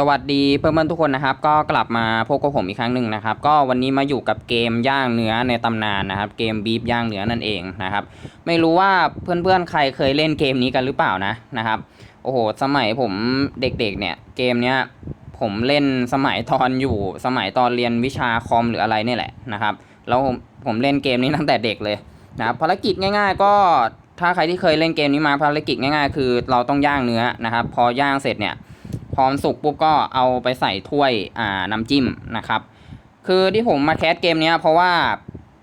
สวัสดีเพื่อนๆทุกคนนะครับ ก็กลับมาพบกับผมอีกครั้งหนึ่งนะครับ ก็วันนี้มาอยู่กับเกมย่างเนื้อในตำนานนะครับ เกมบีฟย่างเนื้อนั่นเองนะครับ ไม่รู้ว่าเพื่อนๆใครเคยเล่นเกมนี้กันหรือเปล่านะนะครับ โอ้โห สมัยผมเด็กๆเนี่ยเกมเนี้ยผมเล่นสมัยตอนอยู่สมัยตอนเรียนวิชาคอมหรืออะไรนี่แหละนะครับ แล้วผมผมเล่นเกมนี้ตั้งแต่เด็กเลยนะครับภารกิจง่าย ๆ ก็ถ้าใครที่เคยเล่นเกมนี้มาภารกิจง่ายๆ คือ เราต้องย่างเนื้อนะครับ พอย่างเสร็จเนี่ย พอมสุกปุ๊บก็เอาไปใส่ถ้วยอ่าน้ำจิ้มนะครับ คือที่ผมมาแคสเกมเนี้ยเพราะว่า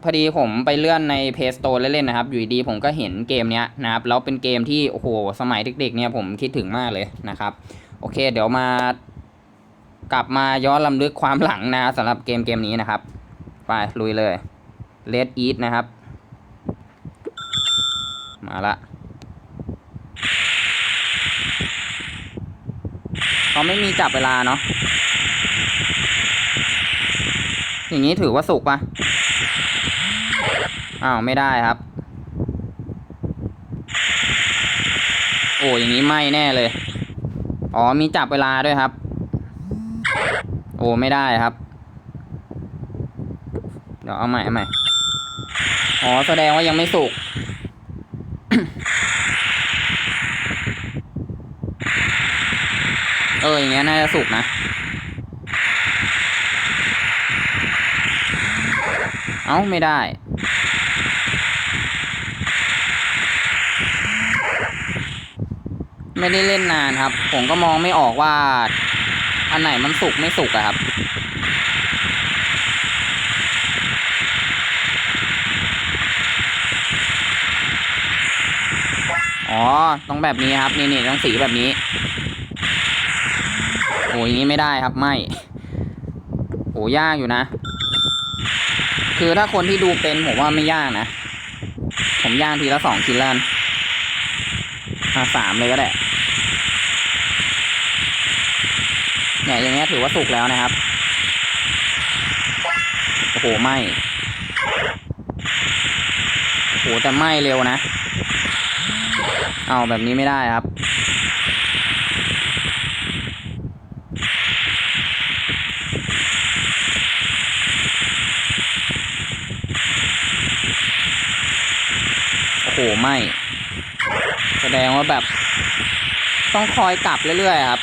พอดีผมไปเลื่อนใน Play Store เล่นๆนะครับ อยู่ดีผมก็เห็นเกมเนี้ยนะครับแล้วเป็นเกมที่โอ้โหสมัยเด็กๆเนี่ยผมคิดถึงมากเลยนะครับ โอเค เดี๋ยวมากลับมาย้อนลำลึกความหลังนะสำหรับเกมเกมนี้นะครับ ไปลุยเลย Let Eat นะครับ มาละ เขาไม่มีจับเวลาเนาะอย่างนี้ถือว่าสุกปะอ้าวไม่ได้ครับ โอ้อย่างนี้ไหม่แน่เลย อ๋อมีจับเวลาด้วยครับ โอ้ไม่ได้ครับ เดี๋ยวเอาใหม่เอาใหม่อ๋อแสดงว่ายังไม่สุก เอออย่างเงี้ยน่าจะสุกนะ เอ้าไม่ได้ไม่ได้เล่นนานครับ ผมก็มองไม่ออกว่า อันไหนมันสุกไม่สุกอะครับ อ๋อ ต้องแบบนี้ครับ นี่นี่ต้องสีแบบนี้ อ้ยงนี้ไม่ได้ครับไม่โอ้ยากอยู่นะ คือถ้าคนที่ดูเป็นผมว่าไม่ยากนะ ผมย่างทีละสองชิ้นแล้วกันอะสามเลยก็ได้เนี่ยอย่างเงี้ยถือว่าสุกแล้วนะครับโอ้โหไหมโอ้โหแต่ไหมเร็วนะ เอาแบบนี้ไม่ได้ครับ โอ้โหไม่แสดงว่าแบบ ต้องคอยกลับเรื่อยๆครับ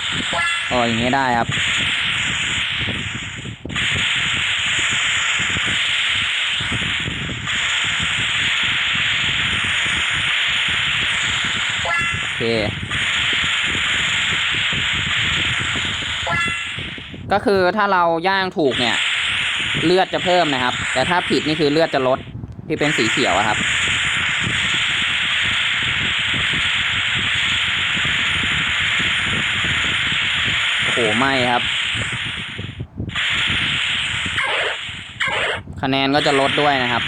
โอ้อย่างนี้ได้ครับโอเคก็คือถ้าเราย่างถูกเนี่ย เลือดจะเพิ่มนะครับ แต่ถ้าผิดนี่คือเลือดจะลดที่เป็นสีเขียวครับ โอ้โหไม่ครับ คะแนนก็จะลดด้วยนะครับ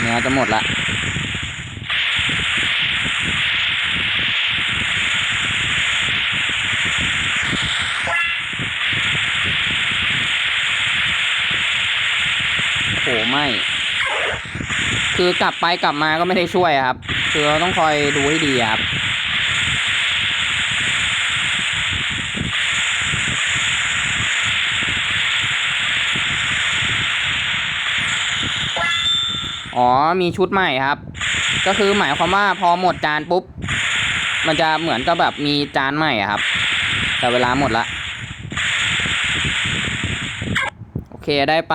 เนื้อจะหมดละโอ้ไม่ คือกลับไปกลับมาก็ไม่ได้ช่วยครับ คือเราต้องคอยดูให้ดีครับ อ๋อมีชุดใหม่ครับ ก็คือหมายความว่าพอหมดจานปุ๊บ มันจะเหมือนกับแบบมีจานใหม่ครับ แต่เวลาหมดละ โอเคได้ไป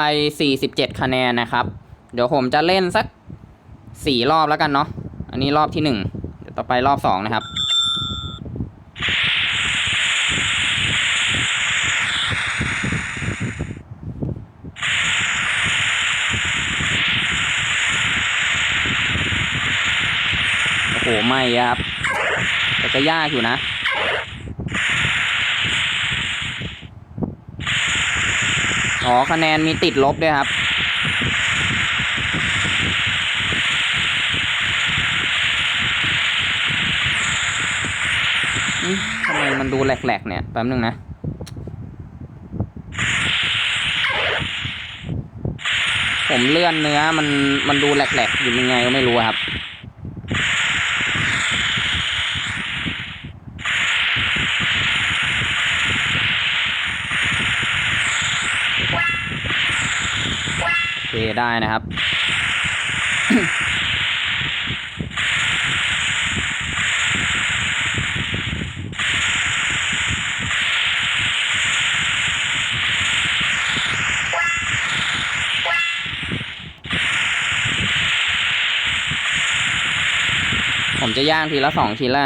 47 คะแนนนะครับ เดี๋ยวผมจะเล่นสัก 4 รอบแล้วกันเนาะ อันนี้รอบที่ 1 เดี๋ยวต่อไปรอบ 2 นะครับ โอ้โหไม่ครับ แต่ก็ยากอยู่นะอ๋อคะแนนมีติดลบด้วยครับ ทำไมมันดูแหลกๆเนี่ย แป๊บนึงนะ ผมเลื่อนเนื้อมันมันดูแหลกๆอยู่ยังไงก็ไม่รู้ครับ ได้นะครับ ผมจะย่างทีละสองชิ้นแล้ว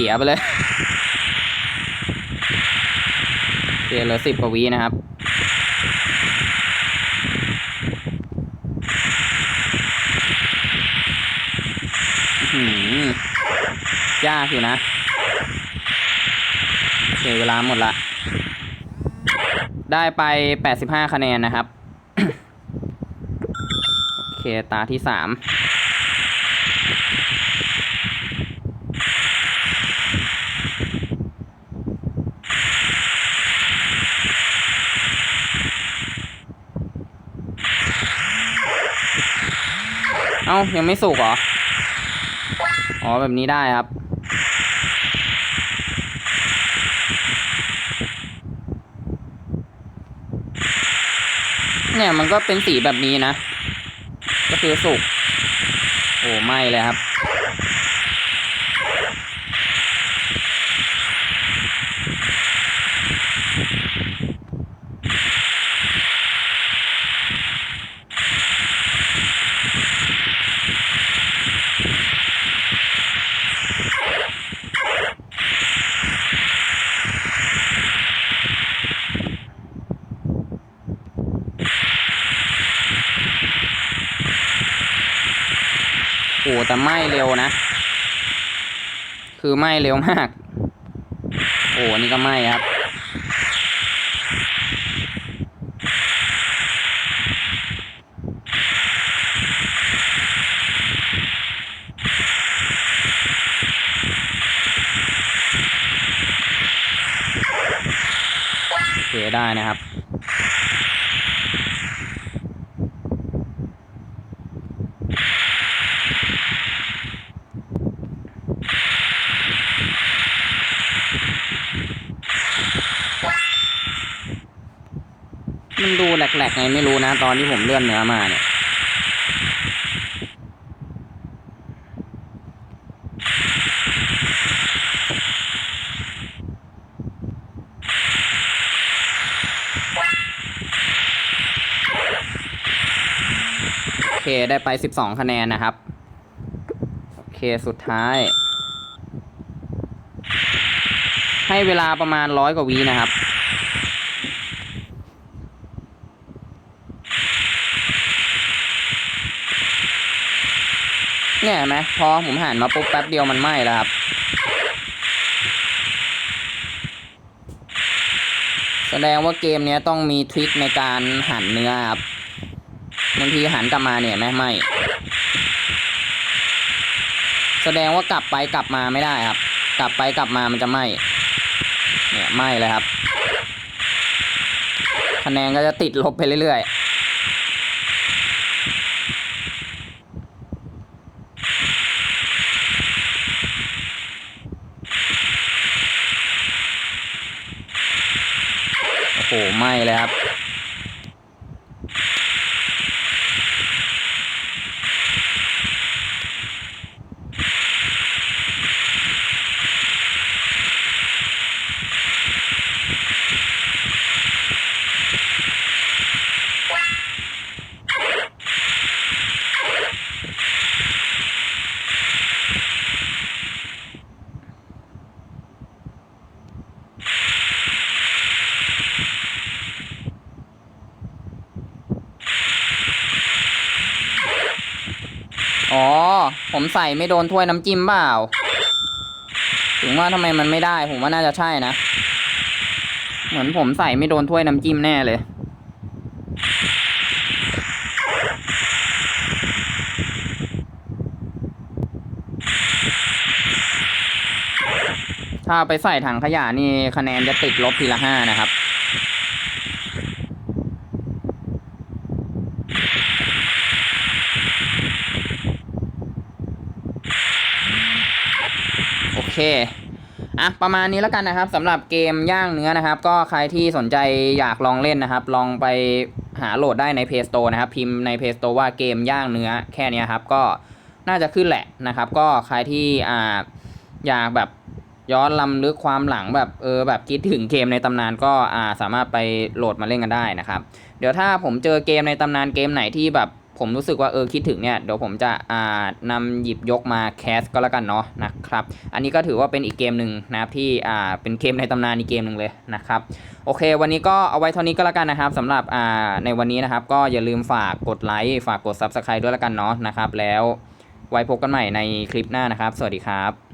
เสียไปเลย เสียเหลือสิบกว่าวินะครับ ยากอยู่นะเสียเวลาหมดละ ได้ไปแปดสิบห้าคะแนนนะครับ โอเค ตาที่สาม เอ้ายังไม่สุกเหรอ อ๋อแบบนี้ได้ครับ เนี่ยมันก็เป็นสีแบบนี้นะ ก็คือสุก โอ้ไม่เลยครับ โอ้แต่ไหม้เร็วนะ คือไหม้เร็วมาก โอ้นนี่ก็ไหม้ครับโอเคได้นะครับ มันดู แหลกๆไงไม่รู้นะตอนที่ผมเลื่อนเนื้อมาเนี่ยโอเคได้ไป 12 คะแนนนะครับ โอเคสุดท้าย ให้เวลาประมาณร้อยกว่าวินะครับ เนี่ยเห็นไหมพอผมหันมาปุ๊บแป๊บเดียวมันไหม้แล้วครับ แสดงว่าเกมนี้ต้องมีทริคในการหั่นเนื้อครับบางทีหันกลับมาเนี่ยไม่ไหม้แสดงว่ากลับไปกลับมาไม่ได้ครับ กลับไปกลับมามันจะไหม้เนี่ยไหม้เลยครับ คะแนนก็จะติดลบไปเรื่อยๆ โอ้โห ไหม้เลยครับ อ๋อ ผมใส่ไม่โดนถ้วยน้ำจิ้มเปล่า ถึงว่าทำไมมันไม่ได้ ผมว่าน่าจะใช่นะ เหมือนผมใส่ไม่โดนถ้วยน้ำจิ้มแน่เลย ถ้าไปใส่ถังขยะนี่คะแนนจะติดลบทีละห้านะครับ เคอะประมาณนี้แล้วกันนะครับสำหรับเกมย่างเนื้อนะครับ ก็ใครที่สนใจอยากลองเล่นนะครับ ลองไปหาโหลดได้ใน Play Store นะครับ พิมพ์ใน Play Store ว่าเกมย่างเนื้อแค่นี้ครับ ก็น่าจะขึ้นแหละนะครับ ก็ใครที่อ่าอยากแบบย้อนลำลึกความหลังแบบเออแบบคิดถึงเกมในตำนานก็อ่าสามารถไปโหลดมาเล่นกันได้นะครับ เดี๋ยวถ้าผมเจอเกมในตำนานเกมไหนที่แบบ ผมรู้สึกว่าเออคิดถึงเนี่ยเดี๋ยวผมจะอ่านำหยิบยกมาแคสก็แล้วกันเนาะนะครับอันนี้ก็ถือว่าเป็นอีกเกมหนึ่งนะครับที่อ่าเป็นเกมในตำนานอีกเกมหนึ่งเลยนะครับโอเค วันนี้ก็เอาไว้เท่านี้ก็แล้วกันนะครับสำหรับอ่าในวันนี้นะครับ ก็อย่าลืมฝากกดไลค์ฝากกด Subscribe ด้วยแล้วกันเนาะนะครับแล้วไว้พบกันใหม่ในคลิปหน้านะครับ สวัสดีครับ